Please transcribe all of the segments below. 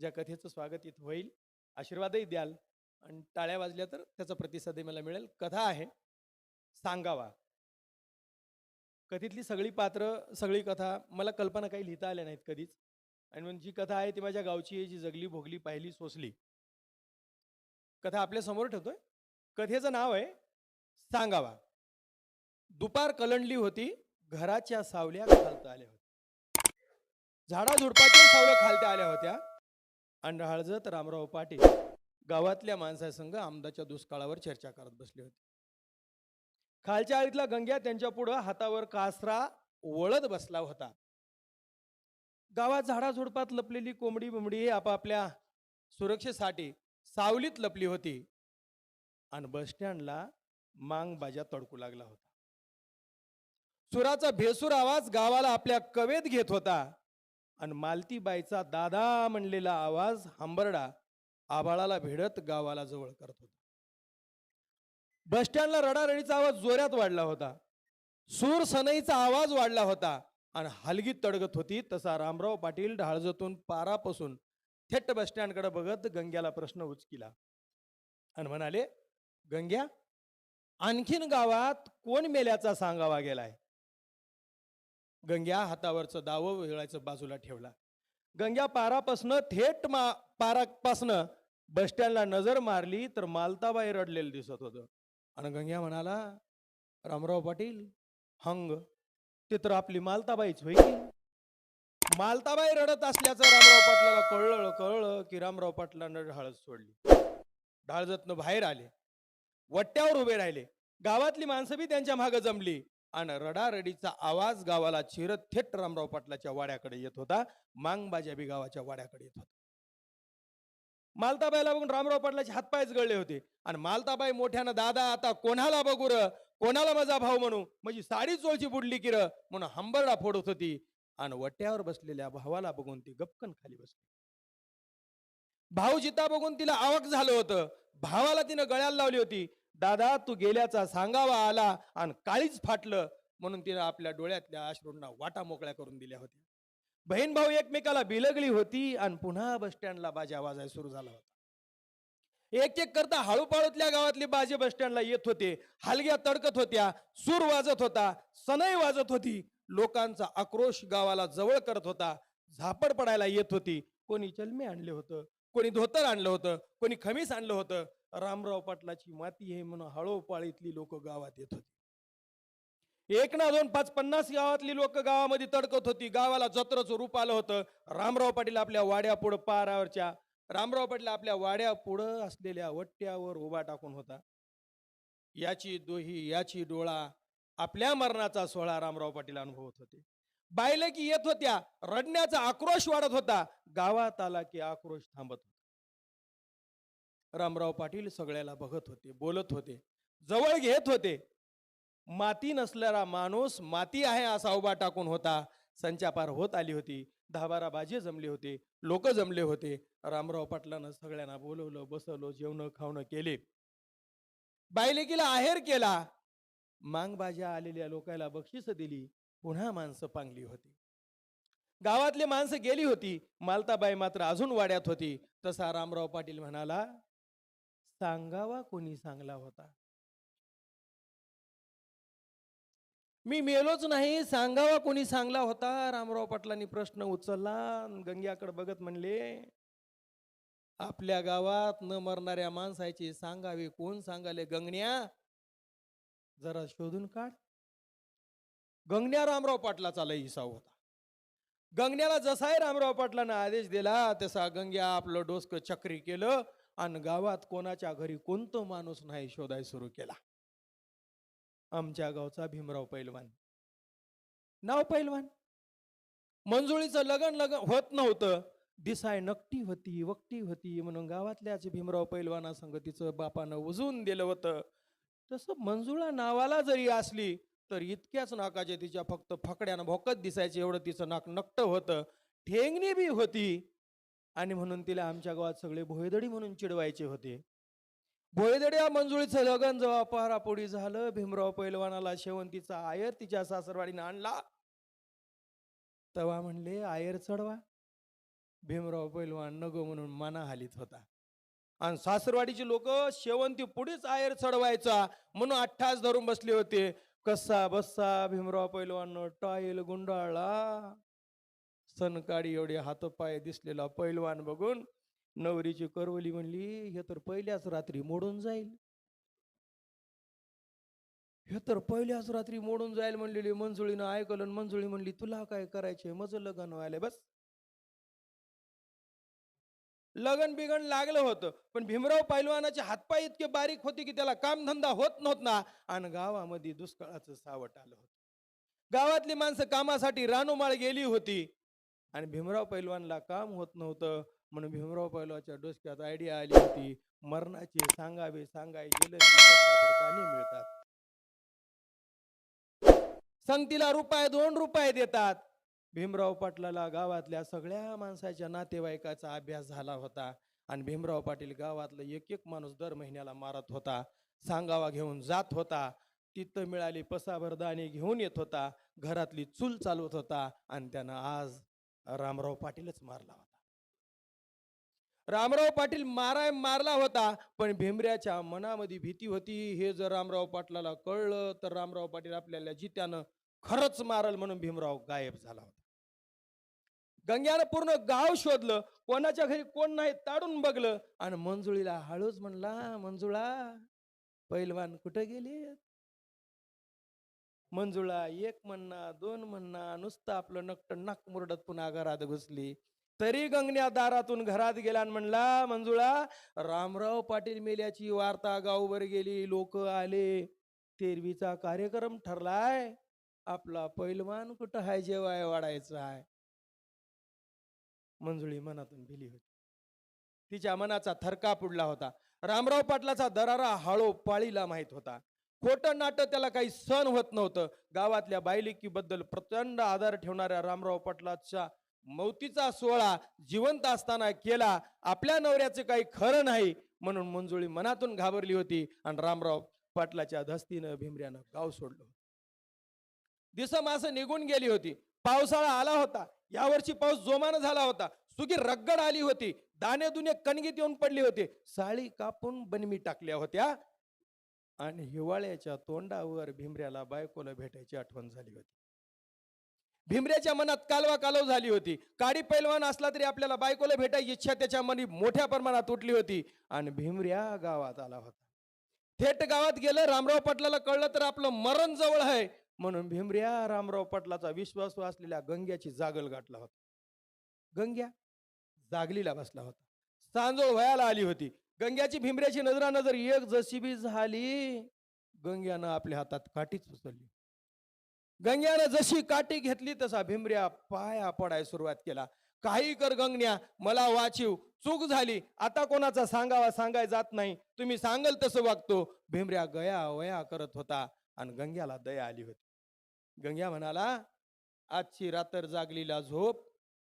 ज्या कथेचं स्वागत इथं होईल. आशीर्वादही द्याल. आणि टाळ्या वाजल्या तर त्याचा प्रतिसादही मला मिळेल. कथा आहे. सांगावा. कथेतली सगळी पात्र सगळी कथा मला कल्पना काही लिहिता आल्या नाहीत कधीच. आणि मग जी कथा आहे ती माझ्या गावची आहे जी जगली भोगली पाहिली सोसली. कथा आपल्यासमोर ठेवतोय. कथेचं नाव आहे सांगावा. दुपार कलंडली होती घराच्या सावल्या खालता आल्या होत्या. झाडा झुडपाच्या सावल्या खालत्या आल्या होत्या. आणि रामराव पाटील गावातल्या माणसासंग आमदाच्या दुष्काळावर चर्चा करत बसले होते. खालच्या आळीतला गंग्या त्यांच्या पुढं हातावर कासरा वळत बसला होता. गावात झाडाझुडपात लपलेली कोंबडी बिंबडी आपापल्या सुरक्षेसाठी सावलीत लपली होती. आणि बसस्टँडला मांग बाजा तडकू लागला होता. सुराचा भेसूर आवाज गावाला आपल्या कवेत घेत होता. आणि मालतीबाईचा दादा म्हणलेला आवाज हंबरडा आभाळाला भिडत गावाला जवळ करत होता. बसस्टँडला रडारडीचा आवाज जोरात वाढला होता. सूर सनईचा आवाज वाढला होता. आणि हलगीत तडगत होती. तसा रामराव पाटील ढाळजतून पारापासून थेट बसस्टँडकडे बघत गंग्याला प्रश्न उचकिला. आणि म्हणाले गंग्या आणखीन गावात कोण मेल्याचा सांगावा गेलाय? गंग्या हातावरचं दावं वेळायचं बाजूला ठेवला. गंग्या पारापासनं थेट मा पारापासनं बसस्टँडला नजर मारली तर मालताबाई रडलेलं दिसत होतं. आणि गंग्या म्हणाला रामराव पाटील हंग ते तर आपली मालताबाईच होई की? मालताबाई रडत असल्याचं रामराव पाटलाला कळलं कळलं की रामराव पाटलानं ढाळत सोडली. ढाळजतनं बाहेर आले. वट्ट्यावर उभे राहिले. गावातली माणसं बी त्यांच्या मागं जमली. आणि रडारडीचा आवाज गावाला चिरत थेट रामराव पाटलाच्या वाड्याकडे येत होता. मांगबाजाबी गावाच्या वाड्याकडे येत होता. मालताबाईला बघून रामराव पाटलाचे हातपायच गळले होते. आणि मालताबाई मोठ्यानं दादा आता कोणाला बघू र? कोणाला माझा भाऊ म्हणू? म्हणजे साडी चोळची बुडली किर र? म्हणून हंबरडा फोडत होती. आणि वट्यावर बसलेल्या भावाला बघून ती गपकन खाली बसली. भाऊ जिता बघून तिला आवक झालं होतं. भावाला तिनं गळ्याला लावली होती. दादा तू गेल्याचा सांगावा आला आणि काळीच फाटलं म्हणून तिनं आपल्या डोळ्यातल्या अश्रूंना वाटा मोकळ्या करून दिल्या होत्या. बहीण भाऊ एकमेकाला बिलगली होती आणि पुन्हा बस स्टँडला बाजा वाजायला सुरू झाला होता. एक एक करता हळूपाळूतल्या गावातली बाजे बस स्टँडला येत होते. हलग्या तडकत होत्या सूर वाजत होता सनई वाजत होती. लोकांचा आक्रोश गावाला जवळ करत होता. झापड पडायला येत होती. कोणी चलमे आणले होतं कोणी धोतर आणलं होतं कोणी खमीस आणलं होतं. रामराव पाटलाची माती आहे म्हणून हळोपाळीतली लोक गावात येत होती. एक ना दोन पाच पन्नास गावातली लोक गावामध्ये तडकत होती. गावाला जत्रचं रूप आलं होतं. रामराव पाटील आपल्या वाड्यापुढं पारावरच्या रामराव पाटील आपल्या वाड्यापुढं असलेल्या वट्ट्यावर उभा टाकून होता. याची दोही याची डोळा आपल्या मरणाचा सोहळा रामराव पाटील अनुभवत होते. बायले की येत होत्या. रडण्याचा आक्रोश वाढत होता. गावात आला की आक्रोश थांबत होता. रामराव पाटील सगळ्याला बघत होते बोलत होते जवळ घेत होते. माती नसलेला माणूस माती आहे असा उभा टाकून होता. संचापार होत आली होती. दहा बारा बाजे जमले होते. लोक जमले होते. रामराव पाटलानं सगळ्यांना बोलवलं बसवलं जेवण खावणं केले. बायलेकीला आहेर केला. मांग आलेल्या लोकांना बक्षीस दिली. पुन्हा माणसं पांगली होती. गावातली माणसं गेली होती. मालताबाई मात्र अजून वाड्यात होती. तसा रामराव पाटील म्हणाला सांगावा कोणी सांगला होता? मी मेलोच नाही सांगावा कोणी सांगला होता? रामराव पाटलांनी प्रश्न उचलला गंग्याकडे बघत म्हणले आपल्या गावात न मरणाऱ्या माणसाची सांगावे कोण सांगाले गंगण्या? जरा शोधून काढ. गंगण्या रामराव पाटलाचा लय हिसाव होता. गंगण्याला जसाही रामराव पाटलांना आदेश दिला तसा गंग्या आपलं डोसकं चक्री केलं आणि गावात कोणाच्या घरी कोणतो माणूस नाही शोधाय सुरू केला? आमच्या गावचा भीमराव पैलवान. नाव पैलवान. मंजुळीचं लगन लगन होत नव्हतं. दिसाय नकटी होती वकटी होती म्हणून गावातल्याच भीमराव पैलवाना संगतीचं बापानं उजवून दिलं होतं. तसं मंजुळा नावाला जरी असली तर इतक्याच नाकाच्या तिच्या फक्त फकड्यानं भोकत दिसायचे एवढं तिचं नाक नकट होतं. ठेंगणी बी होती. आणि म्हणून तिला आमच्या गावात सगळे भोयदडी म्हणून चिडवायचे होते. भोयदड्या मंजुळीचं लगन जेव्हा पहारापोडी झालं. भीमराव पैलवानाला शेवंतीचा आयर तिच्या सासरवाडीनं आणला. तेव्हा म्हणले आयर चढवा. भीमराव पैलवान नगो म्हणून मना हालीत होता. आणि सासरवाडीची लोक शेवंती पुढेच आयर चढवायचा म्हणून अठ्ठास धरून बसले होते. कसा बस्सा भीमराव पैलवान टाईल गुंडाळला. सनकाडी एवढे हातपाय दिसलेला पैलवान बघून नवरीची करवली म्हणली हे तर पहिल्याच रात्री मोडून जाईल. हे तर पहिल्याच रात्री मोडून जाईल म्हणलेली मंजुळीनं ऐकलं मंजुळी म्हणली तुला काय करायचे मज लग्न व्हायला बस. लगन बिगन लागलं होतं पण भीमराव पैलवानाचे हातपाय इतके बारीक होते की त्याला कामधंदा होत नव्हता आणि गावामध्ये दुष्काळाचं सावट आलं होतं. गावातली माणसं कामासाठी रानोमाळ गेली होती. आणि भीमराव पैलवानला काम होत नव्हतं. म्हणून भीमराव पैलवाच्या डोसक्यात आयडिया आली होती. मरणाची सांगावे सांगाय गेलं मिळतात. संगतीला रुपये दोन रुपये देतात. भीमराव पाटलाला गावातल्या सगळ्या माणसाच्या नातेवाईकाचा अभ्यास झाला होता. आणि भीमराव पाटील गावातला एक एक माणूस दर महिन्याला मारत होता. सांगावा घेऊन जात होता. तिथं मिळाली पसाभर दाणे घेऊन येत होता. घरातली चूल चालवत होता. आणि त्यानं आज रामराव पाटीलच मारला होता. रामराव पाटील माराय मारला होता पण भीमऱ्याच्या मनामध्ये भीती होती. हे जर रामराव पाटलाला कळलं तर रामराव पाटील आपल्याला जित्यानं खरंच मारल म्हणून भीमराव गायब झाला होता. गंग्यानं पूर्ण गाव शोधलं कोणाच्या घरी कोण नाही ताडून बघलं आणि मंजुळीला हळूच म्हणला मंजुळा पैलवान कुठं गेले मंजुळा एक म्हणणा दोन म्हणणा नुसतं आपलं नकट नाक मुरडत पुन्हा घरात घुसली. तरी गंगण्या दारातून घरात गेला आणि म्हणला मंजुळा रामराव पाटील मेल्याची वार्ता गावभर गेली लोक आले. तेरवीचा कार्यक्रम ठरलाय. आपला पैलवान कुठं हाय? जेवाय वाढायचा आहे मंजुळी मनातून भिली होती. तिच्या मनाचा थरका पुडला होता. रामराव पाटलाचा दरारा हळू पाळीला माहीत होता. खोटं नाटक त्याला काही सण होत नव्हतं. गावातल्या बायलिकीबद्दल प्रचंड आधार ठेवणाऱ्या रामराव पाटलाच्या मौतीचा सोहळा जिवंत असताना केला. आपल्या नवऱ्याचं काही खरं नाही म्हणून मंजुळी मनातून घाबरली होती आणि रामराव पाटलाच्या धस्तीनं भीमऱ्यानं गाव सोडलं दिसमास निघून गेली होती. पावसाळा आला होता. यावर्षी पाऊस जोमानं झाला होता. सुगी रगड आली होती. दाणे दुने कणगीत येऊन पडली होती. साळी कापून बनमी टाकल्या होत्या. आणि हिवाळ्याच्या तोंडावर भिमऱ्याला बायकोला भेटायची आठवण झाली होती. भीमऱ्याच्या मनात कालवा कालव झाली होती. काडी पैलवान असला तरी आपल्याला बायकोला भेटायची इच्छा त्याच्या मनी मोठ्या प्रमाणात उठली होती आणि भिमऱ्या गावात आला होता. थेट गावात गेलं रामराव पाटलाला कळलं तर आपलं मरण जवळ आहे. म्हणून भीमऱ्या रामराव पाटलाचा विश्वास असलेल्या गंग्याची जागल गाठला होता. गंग्या जागलीला बसला होता. सांजोळ वयाला आली होती. गंग्याची भिंबऱ्याची नजरानजर एक जशी बी झाली गंग्यानं आपल्या हातात काठीच उचलली. गंग्यानं जशी काठी घेतली तसा भिंबऱ्या पाया पडाय सुरुवात केला. काही कर गंगण्या मला वाचीव चूक झाली. आता कोणाचा सांगावा सांगाय जात नाही. तुम्ही सांगल तसं वागतो. भिमऱ्या गया वया करत होता आणि गंग्याला दया आली होती. गंग्या म्हणाला आजची रात्र जागलीला झोप.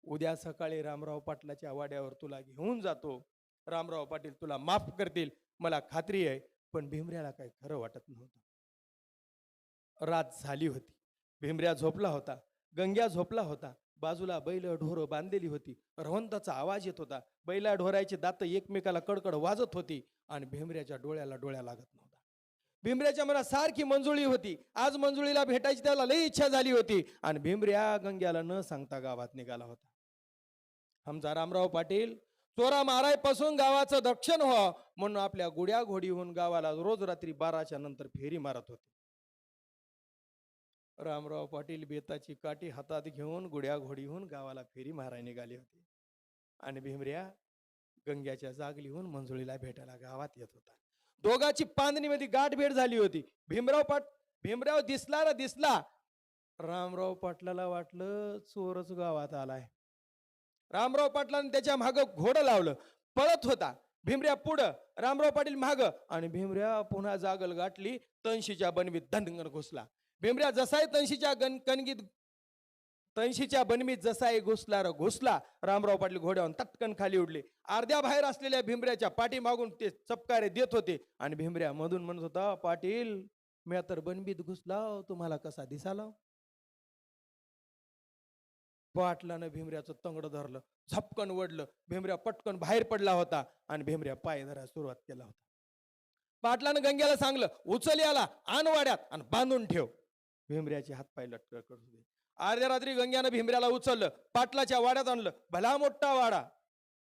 उद्या सकाळी रामराव पाटलाच्या वाड्यावर तुला घेऊन जातो. रामराव पाटील तुला माफ करतील मला खात्री आहे पण भीमऱ्याला काही खरं वाटत नव्हतं. रात झाली होती. भीमऱ्या झोपला होता गंग्या झोपला होता बाजूला बैल ढोरं बांधलेली होती रवंताचा आवाज येत होता बैला ढोरायची दात एकमेकाला कडकड वाजत होती आणि भीमऱ्याच्या डोळ्याला डोळ्या लागत नव्हता. भीमऱ्याच्या मनात सारखी मंजुळी होती. आज मंजुळीला भेटायची त्याला लई इच्छा झाली होती आणि भीमऱ्या गंग्याला न सांगता गावात निघाला होता. आमचा रामराव पाटील चोरा मारायपासून गावाचं दक्षण व्हावं म्हणून आपल्या गुड्या घोडीहून गावाला रोज रात्री बाराच्या नंतर फेरी मारत होते. रामराव पाटील बेताची काठी हातात घेऊन गुड्या घोडीहून गावाला फेरी मारायला निघाली होती. आणि भीमऱ्या गंग्याच्या जागलीहून मंजुळीला भेटायला गावात येत होता. दोघाची पांदणीमध्ये गाठ भेट झाली होती. भीमराव पाट भीमराव दिसला ना दिसला. रामराव पाटलाला वाटलं चोरच गावात आलाय. रामराव पाटलांनी त्याच्या मागं घोडं लावलं. पळत होता. भीमऱ्या पुढं रामराव पाटील माग आणि भीमऱ्या पुन्हा जागल गाठली तनशीच्या बनवीत धनगण घुसला. भीमऱ्या जसाही तनशीच्या गण कणगीत तनशीच्या बनवीत जसाही घुसला र घुसला रामराव पाटील घोड्यावर तटकन खाली उडले. अर्ध्या बाहेर असलेल्या भीमऱ्याच्या पाठी मागून ते चपकारे देत होते आणि भीमऱ्या मधून म्हणत होता पाटील मी तर बनबीत घुसला तुम्हाला कसा दिसाला पाटलानं भीमऱ्याचं तंगड धरलं झपकन वडलं भीमऱ्या पटकन बाहेर पडला होता आणि भीमऱ्या पाय धरायला सुरुवात केला होता. पाटलानं गंग्याला सांगलं उचल याला आण वाड्यात आणि बांधून ठेव. भीमऱ्याचे हातपाय लटकळ करू दे. अर्ध्या रात्री गंग्यानं भीमऱ्याला उचललं पाटलाच्या वाड्यात आणलं भला मोठा वाडा.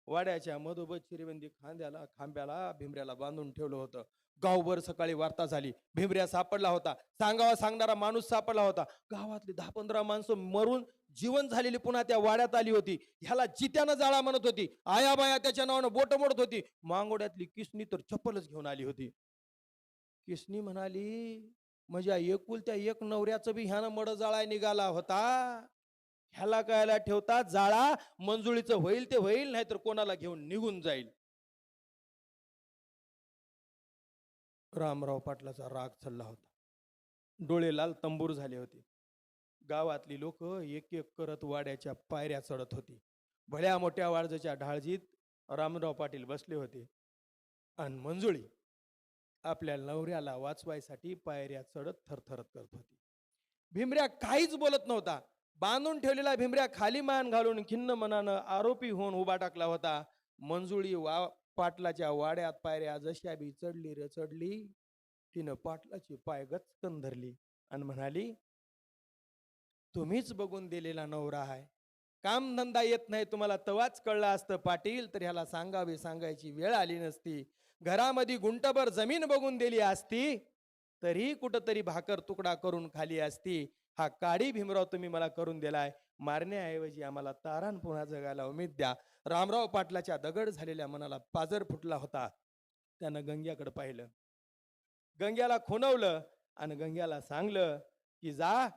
वाड्याच्या मधोबत चिरेबंदी खांद्याला खांब्याला भीमऱ्याला बांधून ठेवलं होतं. गावभर सकाळी वार्ता झाली. भिमऱ्या सापडला होता. सांगावा सांगणारा माणूस सापडला होता. गावातली दहा पंधरा माणसं मरून जीवन झालेली पुन्हा त्या वाड्यात आली होती. ह्याला जित्यानं जाळा म्हणत होती. आया बाया त्याच्या नावानं बोट मोडत होती. मांगोड्यातली किसनी तर चप्पलच घेऊन आली होती. किसनी म्हणाली म्हणजे एकुलत्या एक नवऱ्याचं बी ह्यानं मड जाळा निघाला होता. ह्याला कायला ठेवता जाळा मंजुळीचं होईल ते होईल नाहीतर कोणाला घेऊन निघून जाईल. रामराव पाटलाचा राग चालला होता. डोळे लाल तंबूर झाले होते. गावातली लोक एक एक करत वाड्याच्या पायऱ्या चढत होती. भल्या मोठ्या वाळजाच्या ढाळजीत रामराव पाटील बसले होते. आणि मंजुळी आपल्या नवऱ्याला वाचवायसाठी पायऱ्या चढत थरथरत करत होती. भिमऱ्या काहीच बोलत नव्हता. बांधून ठेवलेला भिमऱ्या खाली मान घालून खिन्न मनानं आरोपी होऊन उभा टाकला होता. मंजुळी वा पाटलाच्या वाड्यात पायऱ्या जशा बी चढली रे चढली तिनं पाटलाची पाय गचकन धरली आणि म्हणाली तुम्हीच बघून दिलेला नवरा आहे कामधंदा येत नाही तुम्हाला तवाच कळलं असतं पाटील तर ह्याला सांगावे सांगायची वेळ आली नसती. घरामध्ये गुंटभर जमीन बघून दिली असती तरी कुठंतरी भाकर तुकडा करून खाली असती. हा काडी भीमराव तुम्ही मला करून दिलाय. मारण्याऐवजी आम्हाला तारण पुन्हा जगायला उमेद द्या. रामराव पाटलाच्या दगड झालेल्या मनाला पाजर फुटला होता. त्यानं गंग्याकडे पाहिलं. गंग्याला खुणवलं आणि गंग्याला सांगलं की जा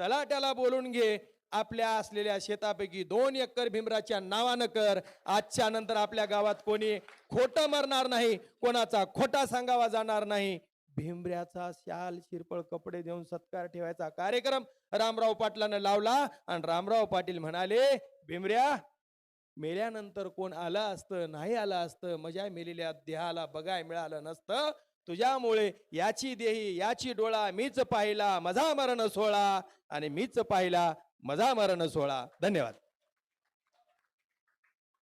तलाट्याला बोलून घे. आपल्या असलेल्या शेतापैकी दोन एकर भीमराच्या नावानं कर. आजच्या नंतर आपल्या गावात कोणी खोटं मरणार नाही. कोणाचा खोटा सांगावा जाणार नाही. भीमऱ्याचा शाल शिरपळ कपडे देऊन सत्कार ठेवायचा कार्यक्रम रामराव पाटलानं लावला आणि रामराव पाटील म्हणाले भीमऱ्या मेल्यानंतर कोण आलं असतं नाही आलं असतं मजा मेलेल्या देहाला बघाय मिळालं नसतं. तुझ्यामुळे याची देही याची डोळा मीच पाहिला मजा मरण सोळा आणि मीच पाहिला मजा मरण सोळा धन्यवाद.